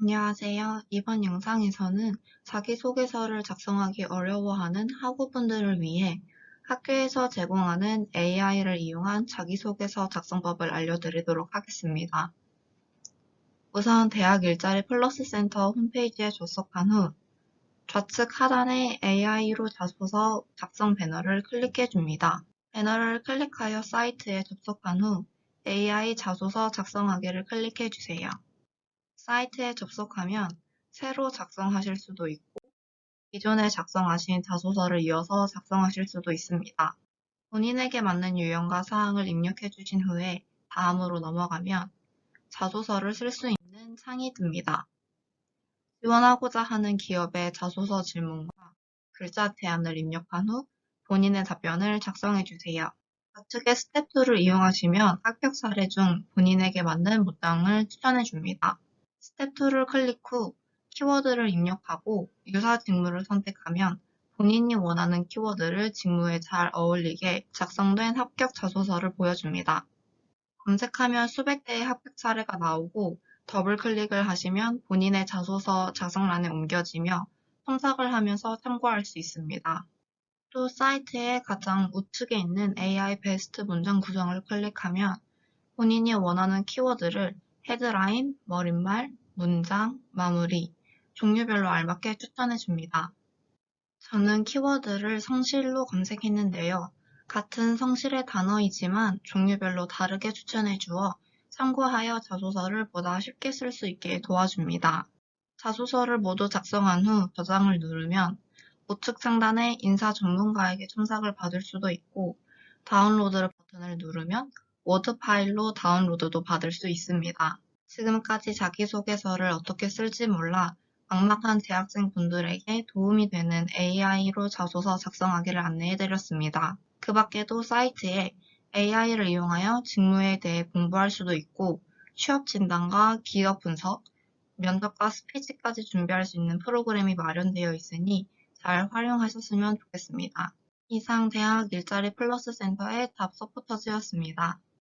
안녕하세요. 이번 영상에서는 자기소개서를 작성하기 어려워하는 학우분들을 위해 학교에서 제공하는 AI를 이용한 자기소개서 작성법을 알려드리도록 하겠습니다. 우선 대학 일자리 플러스 센터 홈페이지에 접속한 후 좌측 하단에 AI로 자소서 작성 배너를 클릭해 줍니다. 배너를 클릭하여 사이트에 접속한 후 AI 자소서 작성하기를 클릭해 주세요. 사이트에 접속하면 새로 작성하실 수도 있고 기존에 작성하신 자소서를 이어서 작성하실 수도 있습니다. 본인에게 맞는 유형과 사항을 입력해 주신 후에 다음으로 넘어가면 자소서를 쓸 수 있는 창이 뜹니다. 지원하고자 하는 기업의 자소서 질문과 글자 제안을 입력한 후 본인의 답변을 작성해 주세요. 좌측의 스텝 2를 이용하시면 합격 사례 중 본인에게 맞는 문장을 추천해 줍니다. 스텝 2를 클릭 후 키워드를 입력하고 유사 직무를 선택하면 본인이 원하는 키워드를 직무에 잘 어울리게 작성된 합격 자소서를 보여줍니다. 검색하면 수백 개의 합격 사례가 나오고 더블 클릭을 하시면 본인의 자소서 작성란에 옮겨지며 첨삭을 하면서 참고할 수 있습니다. 또 사이트의 가장 우측에 있는 AI 베스트 문장 구성을 클릭하면 본인이 원하는 키워드를 헤드라인, 머릿말, 문장, 마무리, 종류별로 알맞게 추천해 줍니다. 저는 키워드를 성실로 검색했는데요. 같은 성실의 단어이지만 종류별로 다르게 추천해 주어 참고하여 자소서를 보다 쉽게 쓸 수 있게 도와줍니다. 자소서를 모두 작성한 후 저장을 누르면 우측 상단에 인사 전문가에게 첨삭을 받을 수도 있고 다운로드 버튼을 누르면 워드 파일로 다운로드도 받을 수 있습니다. 지금까지 자기소개서를 어떻게 쓸지 몰라 막막한 대학생 분들에게 도움이 되는 AI로 자소서 작성하기를 안내해드렸습니다. 그 밖에도 사이트에 AI를 이용하여 직무에 대해 공부할 수도 있고 취업 진단과 기업 분석, 면접과 스피치까지 준비할 수 있는 프로그램이 마련되어 있으니 잘 활용하셨으면 좋겠습니다. 이상 대학 일자리 플러스 센터의 답 서포터즈였습니다.